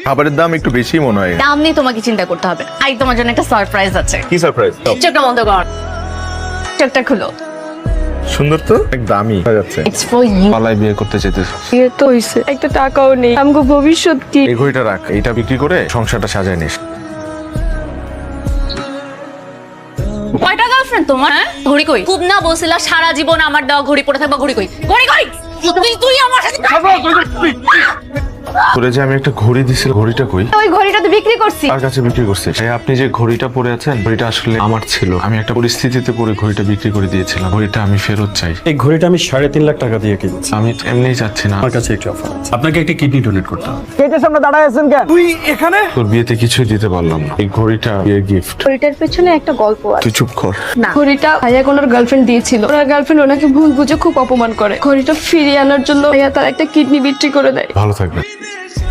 খাবারের দাম একটু বেশি মনে হয়। দাম নিয়ে তোমাকে চিন্তা করতে হবে। আই তোমার জন্য একটা সারপ্রাইজ আছে। কি সারপ্রাইজ চোখটা বন্ধ কর। চোখটা খুলো। সুন্দর তো? অনেক দামি। হয়ে যাচ্ছে। ইটস ফর ইউ পালায় বিয়ে করতে চাইতেছ। বিয়ে তো হইছে। একটা টাকাও নেই। আমগো ভবিষ্যৎ কি? এই ঘড়িটা রাখ। এইটা বিক্রি করে সংসারটা সাজায় নিস। কয়টা গার্লফ্রেন্ড তোমার? হ্যাঁ? ঘড়ি কই? খুব না বলছিলা সারা জীবন আমার দেওয়া ঘড়ি পরে থাকবা ঘড়ি কই? ঘড়ি কই? তুই তুই আমার সাথে তোরে যে আমি একটা ঘড়ি দিছিল ঘড়িটা কই? ওই ঘড়িটা তো বিক্রি করছি তার কাছে বিক্রি করছে এই আপনি যে ঘড়িটা পরে আছেন ঘড়িটা আসলে আমার ছিল। আমি একটা পরিস্থিতিতে পরে ঘড়িটা বিক্রি করে দিয়েছিলাম। ঘড়িটা আমি ফেরত চাই। এই ঘড়িটা আমি সাড়ে তিন লাখ টাকা দিয়ে কিনেছি। আমি এমনিই চাচ্ছি না। আমার কাছে একটি অফার আছে। আপনাকে একটি কিডনি ডোনেট করতে হবে। তোর বিয়েতে কিছুই দিতে পারলাম না। এই ঘড়িটা বিয়ের গিফট ঘড়িটার পেছনে একটা গল্প আছে। তুই চুপ কর। না। ঘড়িটা ভাইয়া ওনার গার্লফ্রেন্ড দিয়েছিল। ওনার গার্লফ্রেন্ড ওনাকে ভুল বুঝে খুব অপমান করে। ঘড়িটা ফিরিয়ে আনার জন্য ভাইয়া তার একটা কিডনি বিক্রি করে দেয়। ভালো থাকবে this